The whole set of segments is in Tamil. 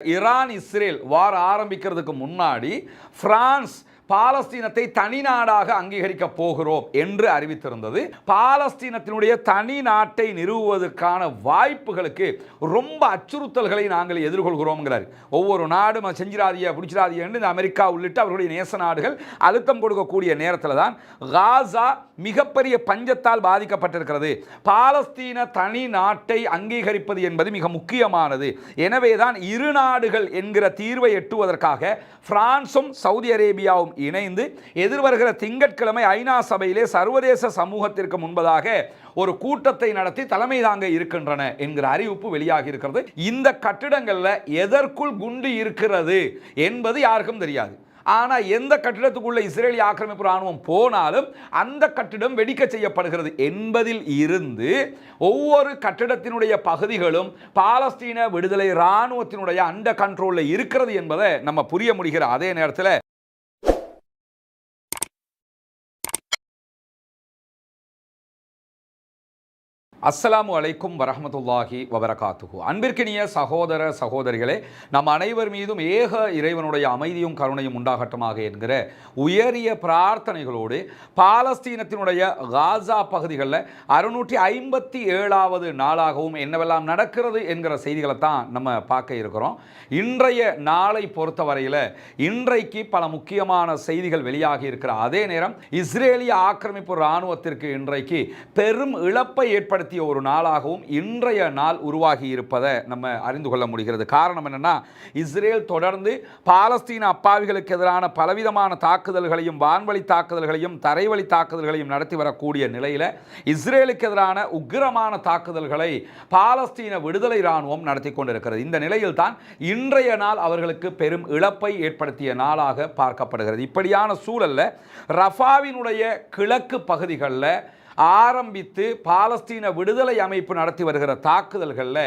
ஈரான் இஸ்ரேல் வார் ஆரம்பிக்கிறதுக்கு முன்னாடி பிரான்ஸ் பாலஸ்தீனத்தை தனி நாடாக அங்கீகரிக்க போகிறோம் என்று அறிவித்திருந்தது. பாலஸ்தீனத்தினுடைய தனி நாட்டை நிறுவுவதற்கான வாய்ப்புகளுக்கு ரொம்ப அச்சுறுத்தல்களை நாங்கள் எதிர்கொள்கிறோம்ங்கிறார். ஒவ்வொரு நாடும் செஞ்சிடாதிய செஞ்சிராதிய இந்த அமெரிக்கா உள்ளிட்ட அவர்களுடைய நேச நாடுகள் அழுத்தம் கொடுக்கக்கூடிய நேரத்தில் தான் காசா மிகப்பெரிய பஞ்சத்தால் பாதிக்கப்பட்டிருக்கிறது. பாலஸ்தீன தனி நாட்டை அங்கீகரிப்பது என்பது மிக முக்கியமானது. எனவே தான் இரு நாடுகள் என்கிற தீர்வை எட்டுவதற்காக பிரான்சும் சவுதி அரேபியாவும் இணைந்து எதிர்வருகிற திங்கட்கிழமை ஐநா சபையிலே சர்வதேச சமூகத்திற்கு முன்பதாக ஒரு கூட்டத்தை நடத்தி தலைமை தாங்க இருக்கின்றன என்கிற அறிவிப்பு வெளியாகி இருக்கிறது. இந்த கட்டிடங்களில் எதற்குள் குண்டு இருக்கிறது என்பது யாருக்கும் தெரியாது. ஆனால் எந்த கட்டிடத்துக்குள்ள இஸ்ரேலி ஆக்கிரமிப்பு ராணுவம் போனாலும் அந்த கட்டிடம் வெடிக்க செய்யப்படுகிறது என்பதில் இருந்து ஒவ்வொரு கட்டிடத்தினுடைய பகுதிகளும் பாலஸ்தீன விடுதலை ராணுவத்தினுடைய அண்ட கண்ட்ரோலில் இருக்கிறது என்பதை நம்ம புரிய முடிகிற அதே நேரத்தில் அஸ்ஸலாமு அலைக்கும் வரமத்துல்லாஹி வபரகாத்துகு அன்பிற்கினிய சகோதர சகோதரிகளே நம் அனைவர் மீதும் ஏக இறைவனுடைய அமைதியும் கருணையும் உண்டாகட்டமாக என்கிற உயரிய பிரார்த்தனைகளோடு பாலஸ்தீனத்தினுடைய காசா பகுதிகளில் அறுநூற்றி ஐம்பத்தி ஏழாவது நாளாகவும் என்னவெல்லாம் நடக்கிறது என்கிற செய்திகளை தான் நம்ம பார்க்க இருக்கிறோம். இன்றைய நாளை பொறுத்தவரையில் இன்றைக்கு பல முக்கியமான செய்திகள் வெளியாகி இருக்கிற அதே நேரம் இஸ்ரேலிய ஆக்கிரமிப்பு இராணுவத்திற்கு இன்றைக்கு பெரும் இழப்பை ஏற்படுத்திய ஒரு நாளாகவும் இன்றைய நாள் உருவாகி இருப்பதை நம்ம அறிந்து கொள்ள முடிகிறது. காரணம் என்னென்னா இஸ்ரேல் தொடர்ந்து பாலஸ்தீன அப்பாவிகளுக்கு எதிரான பலவிதமான தாக்குதல்களையும் வான்வழி தாக்குதல்களையும் தரைவழி தாக்குதல்களையும் நடத்தி வரக்கூடிய நிலையில் இஸ்ரேலுக்கு எதிரான உக்கிரமான தாக்குதல்களை பாலஸ்தீன விடுதலை இராணுவம் நடத்தி கொண்டிருக்கிறது. இந்த நிலையில் தான் இன்றைய நாள் அவர்களுக்கு பெரும் இழப்பை ஏற்படுத்திய நாளாக பார்க்கப்படுகிறது. இப்படியான சூழல்ல ரஃபாவினுடைய கிழக்கு பகுதிகளில் ஆரம்பித்து பாலஸ்தீன விடுதலை அமைப்பு நடத்தி வருகிற தாக்குதல்களில்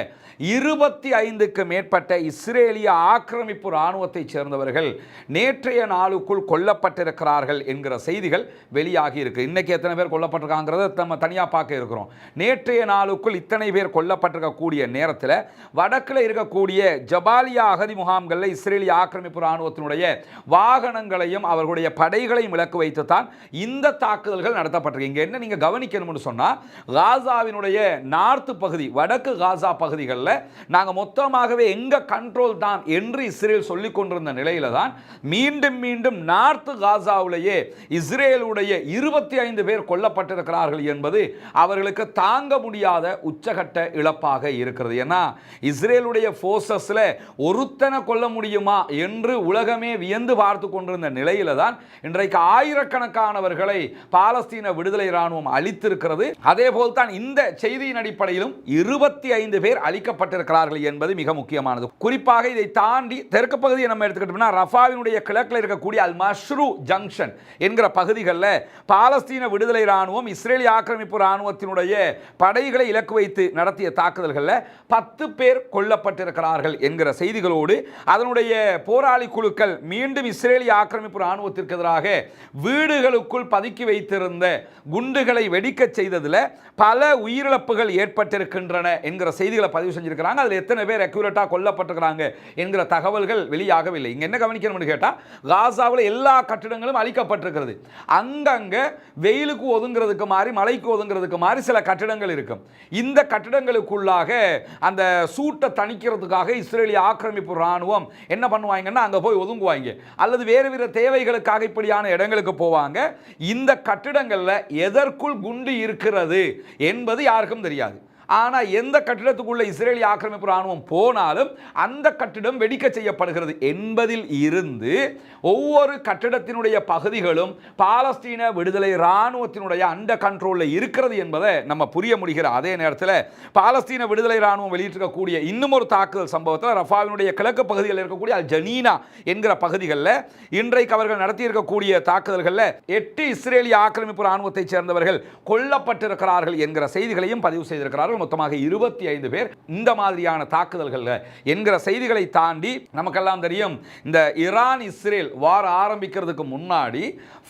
இருபத்தி ஐந்துக்கு மேற்பட்ட இஸ்ரேலிய ஆக்கிரமிப்பு இராணுவத்தைச் சேர்ந்தவர்கள் நேற்றைய நாளுக்குள் கொல்லப்பட்டிருக்கிறார்கள் என்கிற செய்திகள் வெளியாகி இருக்கு. இன்னைக்கு எத்தனை பேர் கொல்லப்பட்டிருக்காங்கிறத நம்ம தனியாக பார்க்க இருக்கிறோம். நேற்றைய நாளுக்குள் இத்தனை பேர் கொல்லப்பட்டிருக்கக்கூடிய நேரத்தில் வடக்கில் இருக்கக்கூடிய ஜபாலியா அகதி முகாம்களில் இஸ்ரேலிய ஆக்கிரமிப்பு இராணுவத்தினுடைய வாகனங்களையும் அவர்களுடைய படைகளையும் இலக்கு வைத்து தான் இந்த தாக்குதல்கள் நடத்தப்பட்டிருக்கு. இங்கே என்ன நீங்கள் கவனிக்கணும்னு சொன்னால் காசாவினுடைய நார்த்து பகுதி வடக்கு காசா பகுதிகளில் நாங்கள் மொத்தமாகவே எங்கள் கண்ட்ரோல் தான் என்று இஸ்ரேல் சொல்லிக் கொண்டிருந்த நிலையில் தான் மீண்டும் மீண்டும் நார்த்து காசாவிலேயே இஸ்ரேலுடைய இருபத்தி ஐந்து பேர் கொல்லப்பட்டிருக்கிறார்கள் என்பது அவர்களுக்கு தாங்க முடியாத உச்சகட்ட இழப்பாக இருக்கிறது. ஏன்னா இஸ்ரேலுடைய ஃபோர்ஸஸில் ஒருத்தனை கொல்ல முடியுமா என்று உலகமே வியந்து பார்த்து கொண்டிருந்த நிலையில தான் இன்றைக்கு ஆயிரக்கணக்கானவர்களை பாலஸ்தீன விடுதலை இராணுவம் அழி அளித்திருக்கிறது. அதே போல் இந்த செய்தியின் அடிப்படையிலும் இருபத்தி ஐந்து பேர் அளிக்கப்பட்டிருக்கிறார்கள் என்பது மிக முக்கியமானது. குறிப்பாக இதை தாண்டி தெற்கு பகுதியை நம்ம எடுத்துக்கிட்டோம்னா ரஃபாவினுடைய கிழக்கில் இருக்கக்கூடிய அல் மஷ்ரூ ஜங்ஷன் என்கிற பகுதிகளில் பாலஸ்தீன விடுதலை இராணுவம் இஸ்ரேலிய ஆக்கிரமிப்பு இராணுவத்தினுடைய படைகளை இலக்கு வைத்து நடத்திய தாக்குதல்களில் பத்து பேர் கொல்லப்பட்டிருக்கிறார்கள் என்கிற செய்திகளோடு அதனுடைய போராளி குழுக்கள் மீண்டும் இஸ்ரேலிய ஆக்கிரமிப்பு இராணுவத்திற்கு எதிராக வீடுகளுக்குள் பதுக்கி வைத்திருந்த குண்டுகளை வெடிக்க செய்ததில் பல உயிரிழப்புகள் ஏற்பட்டிருக்கின்றன என்கிற செய்திகளை பதிவு செஞ்சுருக்கிறாங்க. அதில் எத்தனை பேர் அக்யூரேட்டாக கொல்லப்பட்டிருக்கிறாங்க என்கிற தகவல்கள் வெளியாகவில்லை. இங்கே என்ன கவனிக்கணும்னு கேட்டால் காசாவில் எல்லா கட்டிடங்களும் அழிக்கப்பட்டிருக்கிறது. அங்கங்கே வெயிலுக்கு ஒதுங்கிறதுக்கு மாதிரி மழைக்கு ஒதுங்கிறதுக்கு மாதிரி சில கட்டிடங்கள் இருக்கும் இந்த கட்டிடங்களுக்குள்ளாக அந்த சூட்டை தணிக்கிறதுக்காக இஸ்ரேலிய ஆக்கிரமிப்பு இராணுவம் என்ன பண்ணுவாங்கன்னா அங்கே போய் ஒதுங்குவாங்க. அல்லது வேறு வேறு தேவைகளுக்காக இப்படியான இடங்களுக்கு போவாங்க. இந்த கட்டிடங்களில் எதற்குள் குண்டு இருக்கிறது என்பது யாருக்கும் தெரியாது. ஆனால் எந்த கட்டிடத்துக்குள்ள இஸ்ரேலிய ஆக்கிரமிப்பு ராணுவம் போனாலும் அந்த கட்டிடம் வெடிக்க செய்யப்படுகிறது என்பதில் இருந்து ஒவ்வொரு கட்டிடத்தினுடைய பகுதிகளும் பாலஸ்தீன விடுதலை இராணுவத்தினுடைய அண்ட கண்ட்ரோலில் இருக்கிறது என்பதை நம்ம புரிய முடிகிற அதே நேரத்தில் பாலஸ்தீன விடுதலை இராணுவம் வெளியிட்டிருக்கக்கூடிய இன்னும் ஒரு தாக்குதல் சம்பவத்தில் ரஃபாவினுடைய கிழக்கு பகுதிகளில் இருக்கக்கூடிய அல் ஜனீனா என்கிற பகுதிகளில் இன்றைக்கு அவர்கள் நடத்தியிருக்கக்கூடிய தாக்குதல்களில் எட்டு இஸ்ரேலிய ஆக்கிரமிப்பு இராணுவத்தைச் சேர்ந்தவர்கள் கொல்லப்பட்டிருக்கிறார்கள் என்கிற செய்திகளையும் பதிவு செய்திருக்கிறார்கள். மொத்தமாக இருபத்தி ஐந்து பேர் இந்த மாதிரியான தாக்குதல்கள் என்கிற செய்திகளை தாண்டி நமக்கெல்லாம் தெரியும். இந்த ஈரான் இஸ்ரேல் வார் ஆரம்பிக்கிறதுக்கு முன்னாடி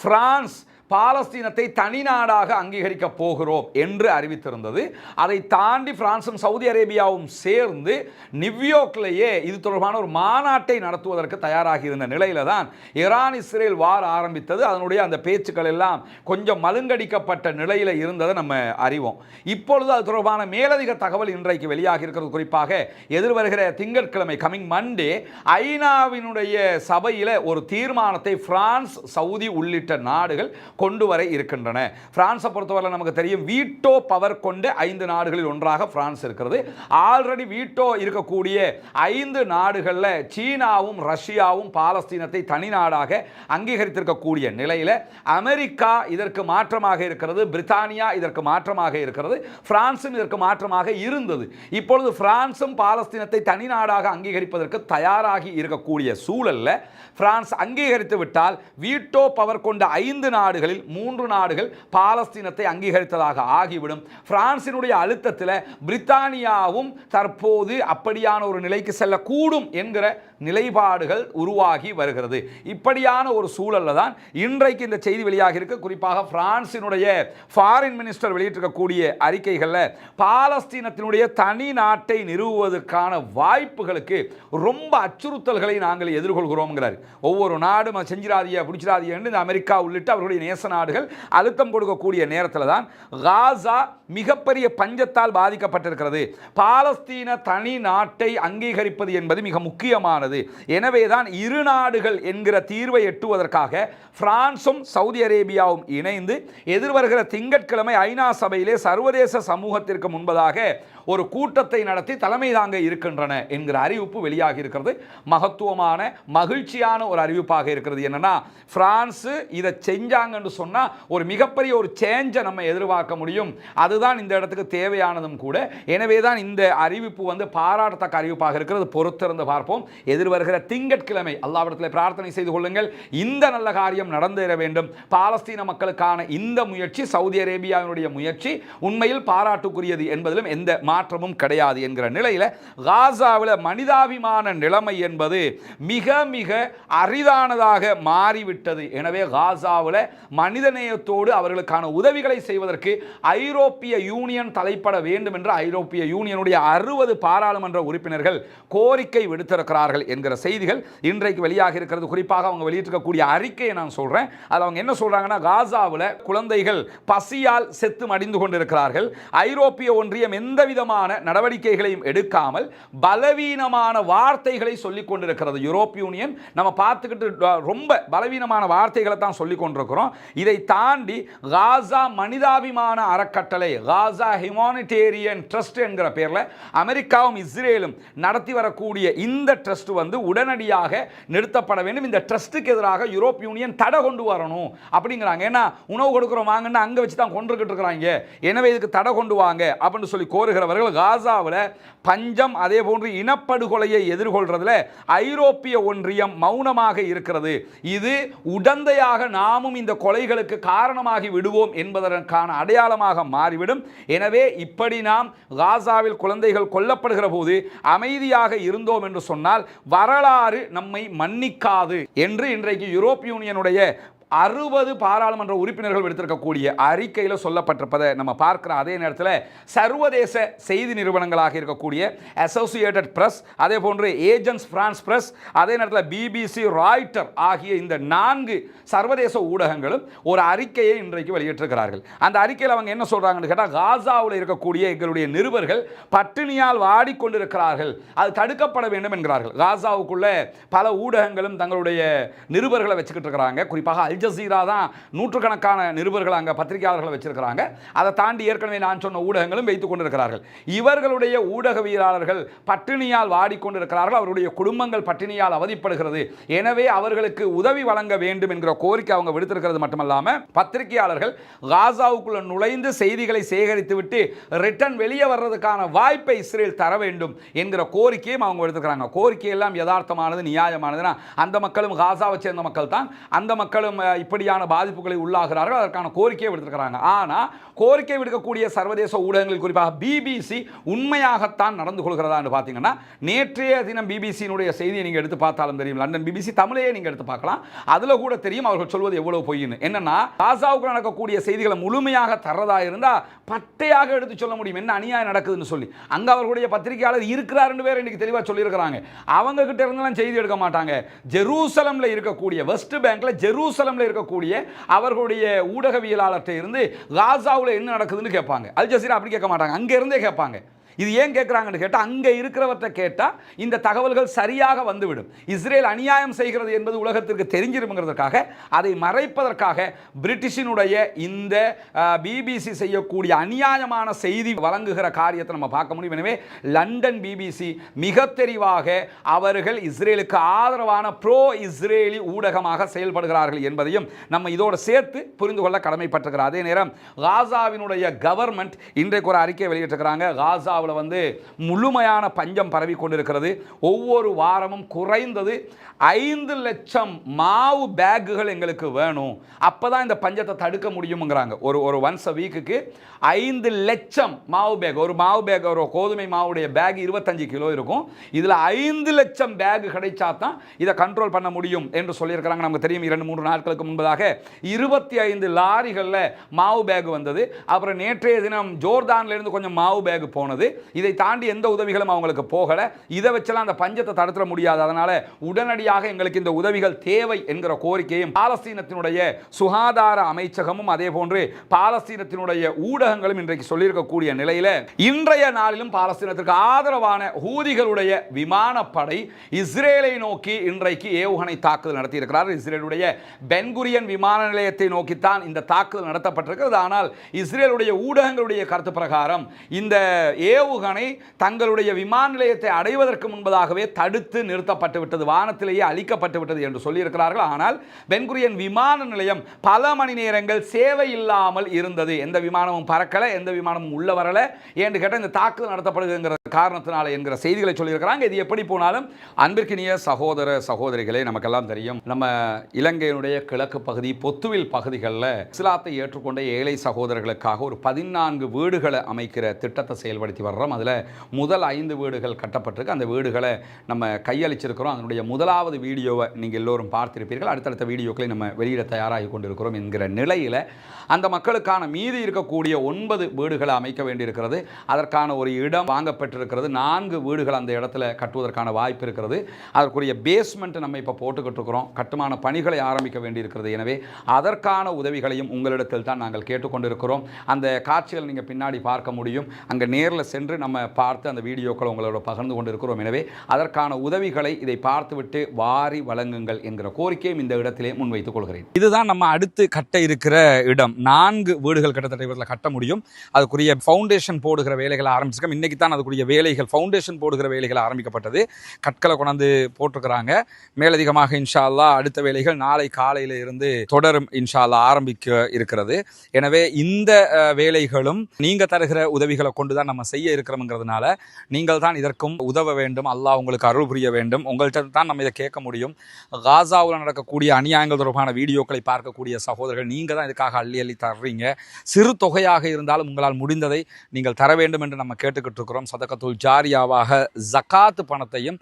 பிரான்ஸ் பாலஸ்தீனத்தை தனி நாடாக அங்கீகரிக்க போகிறோம் என்று அறிவித்திருந்தது. அதை தாண்டி பிரான்சும் சவுதி அரேபியாவும் சேர்ந்து நியூயார்க்லேயே இது தொடர்பான ஒரு மாநாட்டை நடத்துவதற்கு தயாராகி இருந்த நிலையில தான் ஈரான் இஸ்ரேல் வார் ஆரம்பித்தது. அதனுடைய அந்த பேச்சுக்கள் எல்லாம் கொஞ்சம் மழுங்கடிக்கப்பட்ட நிலையில் இருந்ததை நம்ம அறிவோம். இப்பொழுது அது தொடர்பான மேலதிக தகவல் இன்றைக்கு வெளியாகி இருக்கிறது. குறிப்பாக எதிர்வருகிற திங்கட்கிழமை கமிங் மண்டே ஐநாவினுடைய சபையில் ஒரு தீர்மானத்தை பிரான்ஸ் சவுதி உள்ளிட்ட நாடுகள் கொண்டு வர இருக்கின்றன. பிரான்ஸை பொறுத்தவரை நமக்கு தெரியும் வீட்டோ பவர் கொண்ட ஐந்து நாடுகளில் ஒன்றாக பிரான்ஸ் இருக்கிறது. ஆல்ரெடி வீட்டோ இருக்கக்கூடிய ஐந்து நாடுகளில் சீனாவும் ரஷ்யாவும் பாலஸ்தீனத்தை தனி நாடாக அங்கீகரித்திருக்கக்கூடிய நிலையில் அமெரிக்கா இதற்கு மாற்றமாக இருக்கிறது. பிரித்தானியா இதற்கு மாற்றமாக இருக்கிறது. பிரான்ஸும் இதற்கு மாற்றமாக இருந்தது. இப்பொழுது பிரான்ஸும் பாலஸ்தீனத்தை தனி நாடாக அங்கீகரிப்பதற்கு தயாராகி இருக்கக்கூடிய சூழல்ல பிரான்ஸ் அங்கீகரித்து விட்டால் வீட்டோ பவர் கொண்ட ஐந்து நாடுகளில் மூன்று நாடுகள் பாலஸ்தீனத்தை அங்கீகரித்ததாக ஆகிவிடும். பிரான்சினுடைய அழுத்தத்தில் பிரித்தானியாவும் தற்போது அப்படியான ஒரு நிலைக்கு செல்லக்கூடும் என்கிற நிலைப்பாடுகள் உருவாகி வருகிறது. இப்படியான ஒரு சூழல்ல தான் இன்றைக்கு இந்த செய்தி வெளியாக இருக்க. குறிப்பாக பிரான்சினுடைய ஃபாரின் மினிஸ்டர் வெளியிட்டிருக்கக்கூடிய அறிக்கைகளில் பாலஸ்தீனத்தினுடைய தனி நாட்டை நிறுவுவதற்கான வாய்ப்புகளுக்கு ரொம்ப அச்சுறுத்தல்களை நாங்கள் எதிர்கொள்கிறோம்ங்கிறார். ஒவ்வொரு நாடும் அதை செஞ்சிராதிய என்று இந்த அமெரிக்கா உள்ளிட்ட அவர்களுடைய நேச நாடுகள் அழுத்தம் கொடுக்கக்கூடிய நேரத்தில் தான் காசா மிகப்பெரிய பஞ்சத்தால் பாதிக்கப்பட்டிருக்கிறது. பாலஸ்தீன தனி நாட்டை அங்கீகரிப்பது என்பது மிக முக்கியமானது. எனவே தான் இரு நாடுகள் என்கிற தீர்வை எட்டுவதற்காக பிரான்சும் சவுதி அரேபியாவும் இணைந்து எதிர்வருகிற திங்கட்கிழமை ஐநா சபையிலே சர்வதேச சமூகத்திற்கு முன்பதாக ஒரு கூட்டத்தை நடத்தி தலைமை தாங்க இருக்கின்றன என்கிற அறிவிப்பு வெளியாகி இருக்கிறது. மகத்துவமான மகிழ்ச்சியான ஒரு அறிவிப்பாக இருக்கிறது. என்னன்னா பிரான்ஸு இதை செஞ்சாங்கன்னு சொன்னால் ஒரு மிகப்பெரிய ஒரு சேஞ்சை நம்ம எதிர்பார்க்க முடியும். அதுதான் இந்த இடத்துக்கு தேவையானதும் கூட. எனவே தான் இந்த அறிவிப்பு வந்து பாராட்டத்தக்க அறிவிப்பாக இருக்கிறது. பொறுத்திருந்து பார்ப்போம். எதிர்வருகிற திங்கட்கிழமை அல்லாவிடத்தில் பிரார்த்தனை செய்து கொள்ளுங்கள். இந்த நல்ல காரியம் நடந்தேற வேண்டும். பாலஸ்தீன மக்களுக்கான இந்த முயற்சி சவுதி அரேபியாவினுடைய முயற்சி உண்மையில் பாராட்டுக்குரியது என்பதிலும் எந்த மாற்றமும் கிடையாது என்கிற நிலையில் காசாவில் மனிதாபிமான நிலைமை என்பது மிக மிக அரிதானதாக மாறிவிட்டது. எனவே காசாவில் மனிதநேயத்தோடு அவர்களுக்கான உதவிகளை செய்வதற்கு ஐரோப்பிய யூனியன் தலைப்பட வேண்டும் என்று ஐரோப்பிய யூனியனுடைய அறுபது பாராளுமன்ற உறுப்பினர்கள் கோரிக்கை விடுத்திருக்கிறார்கள் என்கிற செய்திகள் இன்றைக்கு வெளியாக இருக்கிறது. குறிப்பாக அவங்க வெளியிட்டிருக்கக்கூடிய அறிக்கையை நான் சொல்றேன். அது அவங்க என்ன சொல்றாங்கன்னா காசாவில் குழந்தைகள் பசியால் செத்து மடிந்து கொண்டிருக்கிறார்கள். ஐரோப்பிய ஒன்றியம் எந்தவித விதமான நடவடிக்கைகளையும் எடுக்காமல் பலவீனமான வார்த்தைகளை சொல்லிக் கொண்டிருக்கிறது. யூரோப் யூனியன் நம்ம பார்த்துக்கிட்டு ரொம்ப பலவீனமான வார்த்தைகளை தான் சொல்லிக் கொண்டிருக்கிறோம். இதை தாண்டி காசா மனிதாபிமான அறக்கட்டளை காசா ஹியூமானிட்டேரியன் ட்ரஸ்ட் என்கிற பேரில் அமெரிக்காவும் இஸ்ரேலும் நடத்தி வரக்கூடிய இந்த ட்ரஸ்ட் வந்து உடனடியாக நிறுத்தப்பட வேண்டும். இந்த ட்ரஸ்ட்டுக்கு எதிராக யூரோப் யூனியன் தடை கொண்டு வரணும் அப்படிங்கிறாங்க. ஏன்னா உணவு கொடுக்குறோம் வாங்கன்னா அங்கே வச்சு தான் கொண்டுகிட்டு இருக்கிறாங்க. எனவே இதுக்கு தடை கொண்டு வாங்க அப்படின்னு சொல்லி கோருகிறவர் அவர்கள் காசாவில் பஞ்சம் அதே போன்று இனப்படுகொலையை எதிர்கொள்றதுல ஐரோப்பிய ஒன்றியம் மௌனமாக இருக்கிறது. இது உடந்தையாக நாமும் இந்த கொலைகளுக்கு காரணமாகி விடுவோம் என்பதற்கான அடையாளமாக மாறிவிடும். எனவே இப்படி நாம் காசாவில் குழந்தைகள் கொல்லப்படுகிற போது அமைதியாக இருந்தோம் என்று சொன்னால் வரலாறு நம்மை மன்னிக்காது என்று இன்றைக்கு யூரோப் யூனியனுடைய அறுபது பாராளுமன்ற உறுப்பினர்கள் எடுத்திருக்கக்கூடிய அறிக்கையில் சொல்லப்பட்டிருப்பதை நம்ம பார்க்குற அதே நேரத்தில் சர்வதேச செய்தி நிறுவனங்களாக இருக்கக்கூடிய அசோசியேட்டட் பிரஸ் அதே போன்று ஏஜென்ட்ஸ் பிரான்ஸ் பிரஸ் அதே நேரத்தில் பிபிசி ராய்ட்டர் ஆகிய இந்த நான்கு சர்வதேச ஊடகங்களும் ஒரு அறிக்கையை இன்றைக்கு வெளியிட்டிருக்கிறார்கள். அந்த அறிக்கையில் அவங்க என்ன சொல்கிறாங்கன்னு கேட்டால் காசாவில் இருக்கக்கூடிய எங்களுடைய நிருபர்கள் பட்டினியால் வாடிக்கொண்டிருக்கிறார்கள். அது தடுக்கப்பட வேண்டும் என்கிறார்கள். காசாவுக்குள்ள பல ஊடகங்களும் தங்களுடைய நிருபர்களை வச்சுக்கிட்டு இருக்கிறாங்க. குறிப்பாக அல் ஜசீரா தான் நூற்றுக்கணக்கான நிருபர்கள் அங்கே பத்திரிகையாளர்களை வச்சிருக்கிறாங்க. அதை தாண்டி ஏற்கனவே நான் சொன்ன ஊடகங்களும் வைத்துக் கொண்டிருக்கிறார்கள். இவர்களுடைய ஊடகவியலாளர்கள் பட்டினியால் வாடிக்கொண்டிருக்கிறார்கள். அவருடைய குடும்பங்கள் பட்டினியால் அவதிப்படுகிறது. எனவே அவர்களுக்கு உதவி வழங்க வேண்டும் என்கிற கோரிக்கை அவங்க விடுத்திருக்கிறது மட்டுமல்லாமல் பத்திரிகையாளர்கள் காசாவுக்குள்ள நுழைந்து செய்திகளை சேகரித்து விட்டு ரிட்டர்ன் வெளியே வர்றதுக்கான வாய்ப்பை இஸ்ரேல் தர வேண்டும் என்கிற கோரிக்கையும் அவங்க எடுத்துக்கிறாங்க கோரிக்கை எல்லாம் யதார்த்தமானது நியாயமானதுன்னா அந்த மக்களும் காசாவை சேர்ந்த மக்கள் தான் அந்த மக்களும் இப்படியான பாதிப்புகளை உள்ளாகிறார்கள் அதற்கான கோரிக்கையை விடுத்திருக்கிறாங்க. ஆனால் கோரிக்கை விடுக்கக்கூடிய சர்வதேச ஊடகங்கள் குறிப்பாக பிபிசி உண்மையாகத்தான் நடந்து கொள்கிறதா என்று பார்த்தீங்கன்னா நேற்றைய தினம் பிபிசியினுடைய செய்தியை நீங்கள் எடுத்து பார்த்தாலும் தெரியும். லண்டன் பிபிசி தமிழையே நீங்கள் எடுத்து பார்க்கலாம். அதில் கூட தெரியும் அவர்கள் சொல்வது எவ்வளவு பொய்னு என்னன்னா காசாவுக்கு நடக்கக்கூடிய செய்திகளை முழுமையாக தர்றதா இருந்தால் பட்டையாக எடுத்து சொல்ல முடியும். என்ன அநியாயம் நடக்குதுன்னு சொல்லி. அங்கே அவர்களுடைய பத்திரிகையாளர் இருக்கிறாருன்னு பேர் இன்னைக்கு தெளிவாக சொல்லியிருக்கிறாங்க. அவங்க கிட்ட இருந்தெல்லாம் செய்தி எடுக்க மாட்டாங்க. ஜெருசலம்ல இருக்கக்கூடிய வெஸ்ட் பேங்க்ல ஜெருசலம்ல இருக்கக்கூடிய அவர்களுடைய ஊடகவியலாளர்கிட்ட இருந்து காசாவில் என்ன நடக்குதுன்னு கேட்பாங்க. அல் ஜசீரா அப்படி கேட்க மாட்டாங்க. அங்கேருந்தே கேட்பாங்க. இது ஏன் கேட்குறாங்கன்னு கேட்டால் அங்கே இருக்கிறவற்றை கேட்டால் இந்த தகவல்கள் சரியாக வந்துவிடும். இஸ்ரேல் அநியாயம் செய்கிறது என்பது உலகத்திற்கு தெரிஞ்சிருங்கிறதுக்காக அதை மறைப்பதற்காக பிரிட்டிஷினுடைய இந்த பிபிசி செய்யக்கூடிய அநியாயமான செய்தி வழங்குகிற காரியத்தை நம்ம பார்க்க முடியும். எனவே லண்டன் பிபிசி மிக தெளிவாக அவர்கள் இஸ்ரேலுக்கு ஆதரவான ப்ரோ இஸ்ரேலி ஊடகமாக செயல்படுகிறார்கள் என்பதையும் நம்ம இதோடு சேர்த்து புரிந்து கொள்ள கடமைப்பட்டிருக்கிறார் அதே நேரம் காசாவினுடைய கவர்மெண்ட் இன்றைக்கு ஒரு அறிக்கை வெளியிட்டிருக்கிறாங்க. காசா காசாவில் வந்து முழுமையான பஞ்சம் பரவி கொண்டிருக்கிறது. ஒவ்வொரு வாரமும் குறைந்தது ஐந்து லட்சம் மாவு பேக்குகள் எங்களுக்கு வேணும். அப்போ தான் இந்த பஞ்சத்தை தடுக்க முடியுங்கிறாங்க ஒரு ஒரு ஒன்ஸ் அ வீக்குக்கு ஐந்து லட்சம் மாவு பேக் ஒரு மாவு பேக் ஒரு கோதுமை மாவுடைய பேக் இருபத்தஞ்சு கிலோ இருக்கும். இதில் ஐந்து லட்சம் பேக் கிடைச்சா தான் இதை கண்ட்ரோல் பண்ண முடியும் என்று சொல்லியிருக்கிறாங்க. நமக்கு தெரியும் இரண்டு மூன்று நாட்களுக்கு முன்பதாக இருபத்தி ஐந்து லாரிகளில் மாவு பேக் வந்தது. அப்புறம் நேற்றைய தினம் ஜோர்தான்லேருந்து கொஞ்சம் மாவு பேக் போனது. இதை தாண்டி எந்த உதவிகளும் அவங்களுக்கு போகலை. இதை வச்செல்லாம் அந்த பஞ்சத்தை தடுத்துட முடியாது. அதனால் உடனடியாக எங்களுக்கு இந்த உதவிகள் தேவை என்கிற கோரிக்கையும் பாலஸ்தீனத்தினுடைய சுகாதார அமைச்சகமும் அதே போன்று பாலஸ்தீனத்தினுடைய ஊடகங்களும் இன்றைக்கு சொல்லியிருக்கக்கூடிய நிலையில் இன்றைய நாளிலும் பாலஸ்தீனத்திற்கு ஆதரவான ஹூதிகளுடைய விமானப்படை இஸ்ரேலை நோக்கி இன்றைக்கு ஏவுகணை தாக்குதல் நடத்தியிருக்கிறார். இஸ்ரேலுடைய பென்குரியன் விமான நிலையத்தை நோக்கித்தான் இந்த தாக்குதல் நடத்தப்பட்டிருக்கிறது. ஆனால் இஸ்ரேலுடைய ஊடகங்களுடைய கருத்து பிரகாரம் இந்த ஏ ஏவுகணை தங்களுடைய விமான நிலையத்தை அடைவதற்கு முன்பதாகவே தடுத்து நிறுத்தப்பட்டு விட்டது வானத்திலேயே அழிக்கப்பட்டு விட்டது என்று சொல்லியிருக்கிறார்கள். ஆனால் பென்குரியன் விமான நிலையம் பல மணி நேரங்கள் சேவை இல்லாமல் இருந்தது. எந்த விமானமும் பறக்கலை எந்த விமானமும் உள்ள வரல. என்று கேட்டால் இந்த தாக்குதல் நடத்தப்படுதுங்கிற காரணத்தினால என்கிற செய்திகளை சொல்லியிருக்கிறாங்க. இது எப்படி போனாலும் அன்பிற்கினிய சகோதர சகோதரிகளே நமக்கெல்லாம் தெரியும். நம்ம இலங்கையினுடைய கிழக்கு பகுதி பொத்துவில் பகுதிகளில் இஸ்லாத்தை ஏற்றுக்கொண்ட ஏழை சகோதரர்களுக்காக ஒரு பதினான்கு வீடுகளை அமைக்கிற திட்டத்தை செயல்படுத்தி வர்றோம். அதில் முதல் ஐந்து வீடுகள் கட்டப்பட்டிருக்கு. அந்த வீடுகளை நம்ம கையளிச்சிருக்கிறோம். அதனுடைய முதலாவது வீடியோவை நீங்கள் எல்லோரும் பார்த்திருப்பீர்கள். அடுத்தடுத்த வீடியோக்களை நம்ம வெளியிட தயாராகி கொண்டிருக்கிறோம் என்கிற நிலையில் அந்த மக்களுக்கான மீதி இருக்கக்கூடிய ஒன்பது வீடுகளை அமைக்க வேண்டியிருக்கிறது. அதற்கான ஒரு இடம் வாங்கப்பட்டிருக்கிறது. நான்கு வீடுகள் அந்த இடத்துல கட்டுவதற்கான வாய்ப்பு இருக்கிறது. அதற்குரிய பேஸ்மெண்ட் நம்ம இப்போ போட்டுக்கிட்டு இருக்கிறோம் கட்டுமான பணிகளை ஆரம்பிக்க வேண்டியிருக்கிறது. எனவே அதற்கான உதவிகளையும் உங்களிடத்தில் தான் நாங்கள் கேட்டுக்கொண்டிருக்கிறோம். அந்த காட்சிகள் நீங்கள் பின்னாடி பார்க்க முடியும். அங்கே நேரில் சென்று நம்ம பார்த்து அந்த வீடியோக்களை உங்களோட பகிர்ந்து கொண்டிருக்கிறோம். எனவே அதற்கான உதவிகளை இதை பார்த்துவிட்டு வாரி வழங்குங்கள் என்கிற கோரிக்கையும் இந்த இடத்திலே முன்வைத்துக் கொள்கிறேன். இதுதான் நம்ம அடுத்து கட்ட இருக்கிற இடம். நான்கு வீடுகள் கிட்டத்தட்ட இவரில் கட்ட முடியும். அதுக்குரிய ஃபவுண்டேஷன் போடுகிற வேலைகளை ஆரம்பிச்சிருக்கோம். இன்றைக்கி தான் அதுக்குரிய வேலைகள் ஃபவுண்டேஷன் போடுகிற வேலைகள் ஆரம்பிக்கப்பட்டது. கற்களை கொண்டாந்து போட்டிருக்கிறாங்க. மேலதிகமாக இன்ஷா அடுத்த வேலைகள் நாளை காலையில் இருந்து தொடரும் இன்ஷா ஆரம்பிக்க இருக்கிறது. எனவே இந்த வேலைகளும் நீங்க தருகிற உதவிகளை கொண்டு தான் நம்ம செய்ய இருக்கிறோம்ங்கிறதுனால நீங்கள் தான் இதற்கும் உதவ வேண்டும். அல்லாஹ் உங்களுக்கு அருள் புரிய வேண்டும். உங்கள்கிட்ட தான் நம்ம இதை கேட்க முடியும். காசாவில் நடக்கக்கூடிய அநியாயங்கள் தொடர்பான வீடியோக்களை பார்க்கக்கூடிய சகோதரர்கள் நீங்கள் தான் இதுக்காக அள்ளி அள்ளி தர்றீங்க. சிறு தொகையாக இருந்தாலும் உங்களால் முடிந்ததை நீங்கள் தர வேண்டும் என்று நம்ம கேட்டுக்கிட்டு இருக்கிறோம். சதக்கத்துல் ஜாரியாவாக ஜக்காத்து பணத்தையும்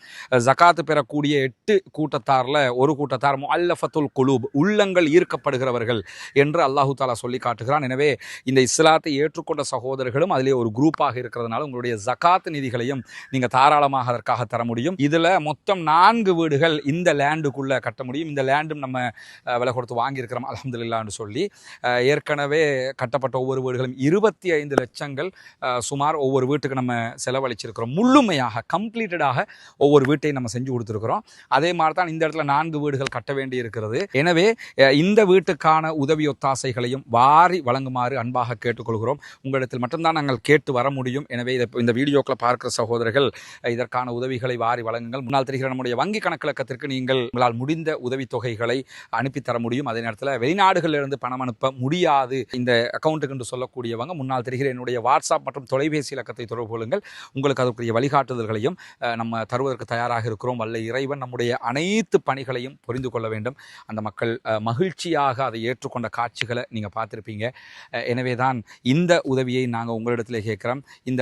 ஜகாத்து பெறக்கூடிய எட்டு கூட்டத்தாரில் ஒரு கூட்டத்தார் அல்லஃபத்துல் குலூப் உள்ளங்கள் ஈர்க்கப்படுகிறவர்கள் என்று அல்லாஹு தாலா சொல்லி காட்டுகிறான் எனவே இந்த இஸ்லாத்தை ஏற்றுக்கொண்ட சகோதரர்களும் அதிலே ஒரு குரூப்பாக இருக்கிறதுனால உங்களுடைய ஜக்காத் நிதிகளையும் நீங்கள் தாராளமாக அதற்காக தர முடியும். இதில் மொத்தம் நான்கு வீடுகள் இந்த லேண்டுக்குள்ளே கட்ட முடியும். இந்த லேண்டும் நம்ம விலை கொடுத்து வாங்கியிருக்கிறோம் அலமதுல்லான்னு சொல்லி. அஹ், ஏற்கனவே கட்டப்பட்ட ஒவ்வொரு வீடுகளும் இருபத்தி ஐந்து லட்சங்கள் சுமார் ஒவ்வொரு வீட்டுக்கு நம்ம செலவழிச்சிருக்கிறோம். முழுமையாக கம்ப்ளீட்டடாக ஒவ்வொரு வீட்டையும் நம்ம செஞ்சு கொடுத்துருக்குறோம். அதே மாதிரி தான் இந்த இடத்துல நான்கு வீடுகள் கட்ட வேண்டி இருக்கிறது எனவே இந்த வீட்டுக்கான உதவி ஒத்தாசைகளையும் வாரி வழங்குமாறு அன்பாக கேட்டுக்கொள்கிறோம். உங்களிடத்தில் மட்டும்தான் நாங்கள் கேட்டு வர முடியும் எனவே இதை இந்த வீடியோக்களை பார்க்கிற சகோதரர்கள் இதற்கான உதவிகளை வாரி வழங்குங்கள். முன்னால் தெரிகிற நம்முடைய வங்கி கணக்கிழக்கத்திற்கு நீங்கள் உங்களால் முடிந்த உதவித்தொகைகளை அனுப்பி தர முடியும். அதே நேரத்தில் வெளிநாடுகளிலிருந்து பணம் அனுப்ப முடியாது. இந்த அக்கௌண்ட்டுக்கு என்று சொல்லக்கூடியவங்க முன்னால் தெரிகிற என்னுடைய வாட்ஸ்அப் மற்றும் தொலைபேசி இலக்கத்தை தொடர்பு கொள்ளுங்கள். உங்களுக்கு அதற்குரிய வழிகாட்டுதல்களையும் நம்ம தருவதற்கு தயாராக இருக்கிறோம். வல்ல இறைவன் நம்முடைய அனைத்து பணிகளையும் புரிந்து கொள்ள வேண்டும். அந்த மக்கள் மகிழ்ச்சியாக அதை ஏற்றுக்கொண்ட காட்சிகளை நீங்கள் பார்த்துருப்பீங்க. எனவே தான் இந்த உதவியை நாங்கள் உங்களிடத்தில் கேட்குறோம். இந்த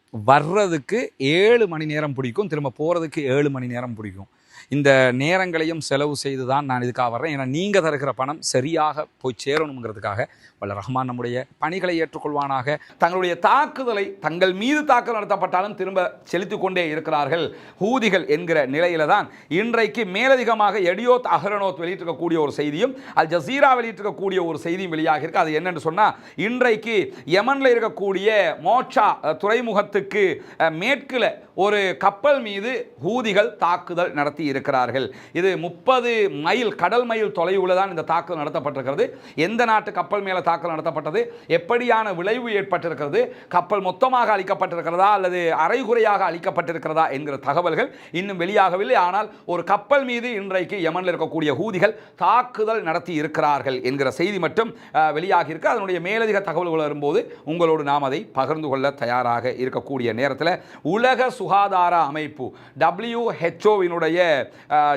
வர்றதுக்கு ஏழு மணி நேரம் பிடிக்கும். திரும்ப போகிறதுக்கு ஏழு மணி நேரம் பிடிக்கும். இந்த நேரங்களையும் செலவு செய்து தான் நான் இதுக்காக வர்றேன். ஏன்னா நீங்கள் தருகிற பணம் சரியாக போய் சேரணுங்கிறதுக்காக வல்ல ரஹ்மான் நம்முடைய பணிகளை ஏற்றுக்கொள்வானாக. தங்களுடைய தாக்குதலை தங்கள் மீது தாக்குதல் நடத்தப்பட்டாலும் திரும்ப செலுத்தி கொண்டே இருக்கிறார்கள் ஹூதிகள் என்கிற நிலையில தான் இன்றைக்கு மேலதிகமாக எடியோத் அஹரனோத் வெளியிட்டிருக்கக்கூடிய ஒரு செய்தியும் அல் ஜசீரா வெளியிட்டிருக்கக்கூடிய ஒரு செய்தியும் வெளியாக இருக்கு. அது என்னன்னு சொன்னால் இன்றைக்கு யமனில் இருக்கக்கூடிய மோட்சா துறைமுகத்துக்கு மேற்கில் மேற்குல ஒரு கப்பல் மீது ஹூதிகள் தாக்குதல் நடத்தி இருக்கிறார்கள் இது முப்பது மைல் கடல் மைல் தொலைவில் தான் இந்த தாக்குதல் நடத்தப்பட்டிருக்கிறது. எந்த நாட்டு கப்பல் மேலே தாக்குதல் நடத்தப்பட்டது? எப்படியான விளைவு ஏற்பட்டிருக்கிறது? கப்பல் மொத்தமாக அளிக்கப்பட்டிருக்கிறதா அல்லது அரைகுறையாக அளிக்கப்பட்டிருக்கிறதா என்கிற தகவல்கள் இன்னும் வெளியாகவில்லை. ஆனால் ஒரு கப்பல் மீது இன்றைக்கு யமனில் இருக்கக்கூடிய ஹூதிகள் தாக்குதல் நடத்தி இருக்கிறார்கள் என்கிற செய்தி மட்டும் வெளியாகியிருக்கு வெளியாகி இருக்கு. அதனுடைய மேலதிக தகவல்கள் வரும்போது உங்களோடு நாம் அதை பகிர்ந்து கொள்ள தயாராக இருக்கக்கூடிய நேரத்தில் உலக சுகாதார அமைப்பு டபிள்யூஹெச்ஓவினுடைய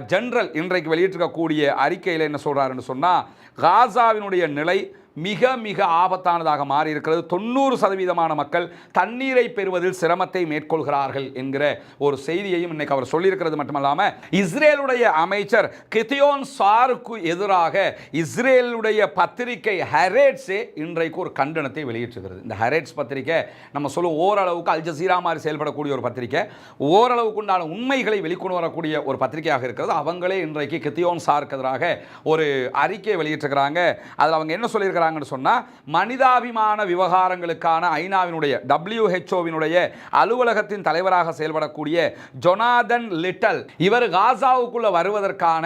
ஜெனரல் இன்றைக்கு வெளியிட்டிருக்கக்கூடிய அறிக்கையில் என்ன சொல்கிறாருன்னு சொன்னால் காசாவினுடைய நிலை மிக மிக ஆபத்தானதாக மாறி இருக்கிறது தொண்ணூறு சதவீதமான மக்கள் தண்ணீரை பெறுவதில் சிரமத்தை மேற்கொள்கிறார்கள் என்கிற ஒரு செய்தியையும் இன்னைக்கு அவர் சொல்லியிருக்கிறது மட்டுமல்லாமல் இஸ்ரேலுடைய அமைச்சர் கித்தியோன் சாருக்கு எதிராக இஸ்ரேலுடைய பத்திரிகை ஹரேட்ஸே இன்றைக்கு ஒரு கண்டனத்தை வெளியிட்டிருக்கிறது. இந்த ஹரேட்ஸ் பத்திரிகை நம்ம சொல்லுவோம் ஓரளவுக்கு அல் ஜசீரா மாதிரி செயல்படக்கூடிய ஒரு பத்திரிகை. ஓரளவுக்கு உண்டான உண்மைகளை வெளிக்கொண்டு வரக்கூடிய ஒரு பத்திரிகையாக இருக்கிறது. அவங்களே இன்றைக்கு கித்தியோன் சாருக்கு எதிராக ஒரு அறிக்கையை வெளியிட்டிருக்கிறாங்க. அதில் அவங்க என்ன சொல்லியிருக்கிறாங்கன்னு சொன்னால் மனிதாபிமான விவகாரங்களுக்கான ஐநாவினுடைய டபிள்யூஹெச்ஓவினுடைய அலுவலகத்தின் தலைவராக செயல்படக்கூடிய ஜொனாதன் லிட்டல் இவர் காசாவுக்குள்ள வருவதற்கான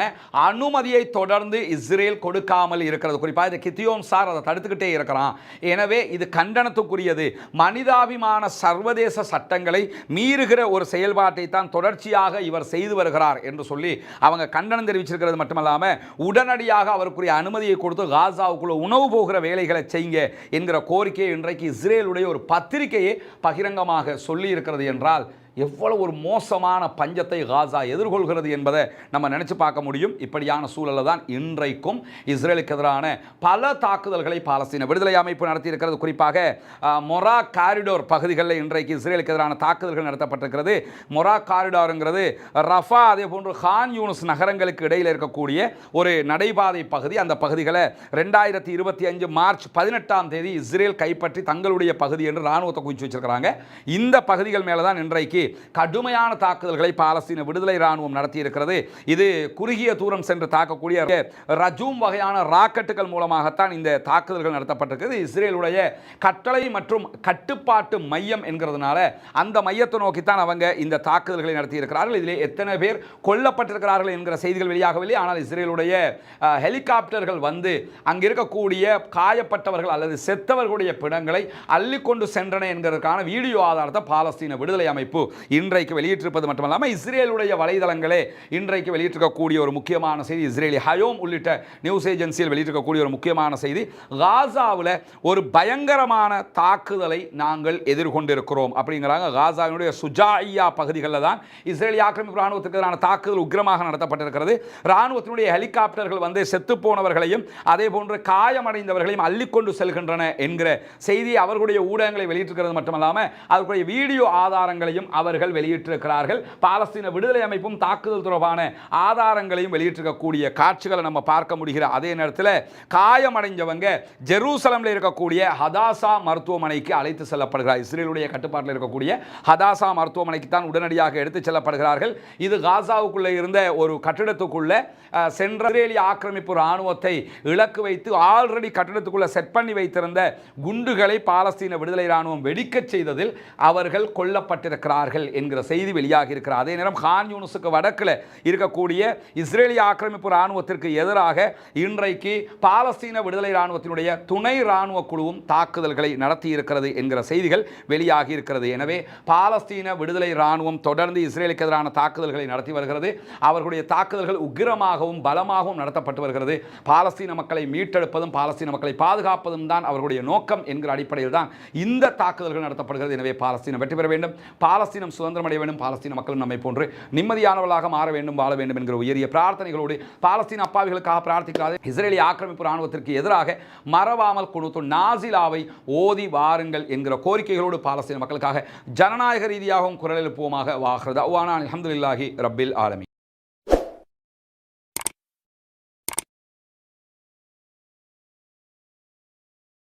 அனுமதியை தொடர்ந்து இஸ்ரேல் கொடுக்காமல் இருக்கிறது. குறிப்பாக இது கித்தியோன் சார் அதை தடுத்துக்கிட்டே இருக்கிறான். எனவே இது கண்டனத்துக்குரியது. மனிதாபிமான சர்வதேச சட்டங்களை மீறுகிற ஒரு செயல்பாட்டை தான் தொடர்ச்சியாக இவர் செய்து வருகிறார் என்று சொல்லி அவங்க கண்டனம் தெரிவிச்சிருக்கிறது மட்டுமல்லாமல் உடனடியாக அவருக்குரிய அனுமதியை கொடுத்து காசாவுக்குள்ள உணவு போக போகிற வேலைகளை செய்யுங்க என்கிற கோரிக்கையை இன்றைக்கு இஸ்ரேலுடைய ஒரு பத்திரிகையே பகிரங்கமாக சொல்லி இருக்கிறது என்றால் எவ்வளவு ஒரு மோசமான பஞ்சத்தை காசா எதிர்கொள்கிறது என்பதை நம்ம நினச்சி பார்க்க முடியும். இப்படியான சூழலில் தான் இன்றைக்கும் இஸ்ரேலுக்கு எதிரான பல தாக்குதல்களை பாலஸ்தீன விடுதலை அமைப்பு நடத்தியிருக்கிறது. குறிப்பாக மொரா காரிடோர் பகுதிகளில் இன்றைக்கு இஸ்ரேலுக்கு எதிரான தாக்குதல்கள் நடத்தப்பட்டிருக்கிறது. மொரா காரிடாருங்கிறது ரஃபா அதே போன்று ஹான் யூனஸ் நகரங்களுக்கு இடையில் இருக்கக்கூடிய ஒரு நடைபாதை பகுதி. அந்த பகுதிகளை ரெண்டாயிரத்தி இருபத்தி அஞ்சு மார்ச் பதினெட்டாம் தேதி இஸ்ரேல் கைப்பற்றி தங்களுடைய பகுதி என்று ராணுவத்தை குவிச்சு வச்சிருக்கிறாங்க. இந்த பகுதிகள் மேலே தான் இன்றைக்கு கடுமையான தாக்குதல்களை பாலஸ்தீன விடுதலை ராணுவம் நடத்தியிருக்கிறது. இது குறுகிய தூரம் சென்று தாக்கக்கூடிய ரஜூம் வகையான ராக்கெட்டுகள் மூலமாகத்தான் இந்த தாக்குதல்கள் நடத்தப்பட்டிருக்கிறது. இஸ்ரேலுடைய கட்டளை மற்றும் கட்டுப்பாட்டு மையம் என்கிறதுனால அந்த மையத்தை நோக்கித்தான் அவங்க இந்த தாக்குதல்களை நடத்தியிருக்கிறார்கள். இதில் இதிலே எத்தனை பேர் கொல்லப்பட்டிருக்கிறார்கள் என்கிற செய்திகள் வெளியாகவில்லை. ஆனால் இஸ்ரேலுடைய ஹெலிகாப்டர்கள் வந்து அங்கிருக்கக்கூடிய காயப்பட்டவர்கள் அல்லது செத்தவர்களுடைய பிணங்களை அள்ளிக்கொண்டு சென்றன என்கிறதுக்கான வீடியோ ஆதாரத்தை பாலஸ்தீன விடுதலை அமைப்பு இன்றைக்கு வெளியிட்டிருப்பது மட்டுமல்லாமல் இஸ்ரேலுடைய வலைதளங்களே இன்றைக்கு வெளியிட்டிருக்கக்கூடிய ஒரு முக்கியமான செய்தி. இஸ்ரேலி ஹயோம் உள்ளிட்ட நியூஸ் ஏஜென்சியில் வெளியிட்டிருக்கக்கூடிய ஒரு முக்கியமான செய்தி. காசாவில் ஒரு பயங்கரமான தாக்குதலை நாங்கள் எதிர்கொண்டிருக்கிறோம் அப்படிங்கிறாங்க. காசாவினுடைய சுஜாயா பகுதிகளில் தான் இஸ்ரேலி ஆக்கிரமிப்பு ராணுவத்துக்கு எதிரான தாக்குதல் உக்கிரமாக நடத்தப்பட்டிருக்கிறது. ராணுவத்தினுடைய ஹெலிகாப்டர்கள் வந்து செத்துப்போனவர்களையும் அதே போன்று காயமடைந்தவர்களையும் அள்ளிக்கொண்டு செல்கின்றன என்கிற செய்தி அவர்களுடைய ஊடகங்களை வெளியிட்டிருக்கிறது மட்டுமல்லாமல் அதற்குரிய வீடியோ ஆதாரங்களையும் அவர் அவர்கள் வெளியிட்டிருக்கிறார்கள். பாலஸ்தீன விடுதலை அமைப்பும் தாக்குதல் தொடர்பான ஆதாரங்களையும் வெளியிட்டிருக்கக்கூடிய காட்சிகளை நம்ம பார்க்க முடிகிற அதே நேரத்தில் காயமடைஞ்சவங்க ஜெருசலம்ல இருக்கக்கூடிய ஹதாசா மருத்துவமனைக்கு அழைத்து செல்லப்படுகிறார். இஸ்ரேலுடைய கட்டுப்பாட்டில் இருக்கக்கூடிய ஹதாசா மருத்துவமனைக்கு தான் உடனடியாக எடுத்து செல்லப்படுகிறார்கள். இது காசாவுக்குள்ளே இருந்த ஒரு கட்டிடத்துக்குள்ள அஹ், சென்ற இஸ்ரேலிய ஆக்கிரமிப்பு இராணுவத்தை இலக்கு வைத்து ஆல்ரெடி கட்டிடத்துக்குள்ள செட் பண்ணி வைத்திருந்த குண்டுகளை பாலஸ்தீன விடுதலை இராணுவம் வெடிக்கச் செய்ததில் அவர்கள் கொல்லப்பட்டிருக்கிறார்கள். என்கிற செய்தி வெளியாக இருக்கிறார் அதே நேரம் ஹான் யூனுஸுக்கு வடக்கில் இருக்கக்கூடிய இஸ்ரேலிய ஆக்கிரமிப்பு இராணுவத்திற்கு எதிராக இன்றைக்கு பாலஸ்தீன விடுதலை இராணுவத்தினுடைய துணை இராணுவ குழுவும் தாக்குதல்களை நடத்தி இருக்கிறது என்கிற செய்திகள் வெளியாகி இருக்கிறது. எனவே பாலஸ்தீன விடுதலை இராணுவம் தொடர்ந்து இஸ்ரேலுக்கு எதிரான தாக்குதல்களை நடத்தி வருகிறது. அவர்களுடைய தாக்குதல்கள் உக்கிரமாகவும் பலமாகவும் நடத்தப்பட்டு வருகிறது. பாலஸ்தீன மக்களை மீட்டெடுப்பதும் பாலஸ்தீன மக்களை பாதுகாப்பதும் தான் அவர்களுடைய நோக்கம் என்கிற அடிப்படையில் தான் இந்த தாக்குதல்கள் நடத்தப்படுகிறது. எனவே பாலஸ்தீனம் வெற்றி பெற வேண்டும். பாலஸ்தீனம் சுதந்திரம் அடைய வேண்டும் பாலஸ்தீன மக்களும் நம்மை போன்று நிம்மதியானவர்களாக மாற வேண்டும் வாழ வேண்டும் என்கிற உயரிய பிரார்த்தனைகளோடு பாலஸ்தீன அப்பாவிகளுக்காக பிரார்த்திக்கிறாது இஸ்ரேலிய ஆக்கிரமிப்பு ராணுவத்திற்கு எதிராக மறவாமல் கொடுத்து நாசிலாவை ஓதி வாருங்கள் என்கிற கோரிக்கைகளோடு பாலஸ்தீன மக்களுக்காக ஜனநாயக ரீதியாகவும் குரல் எழுப்புவோமாக வாகிறது அவ்வானா அலமதுல்லாஹி ரப்பில் ஆலமி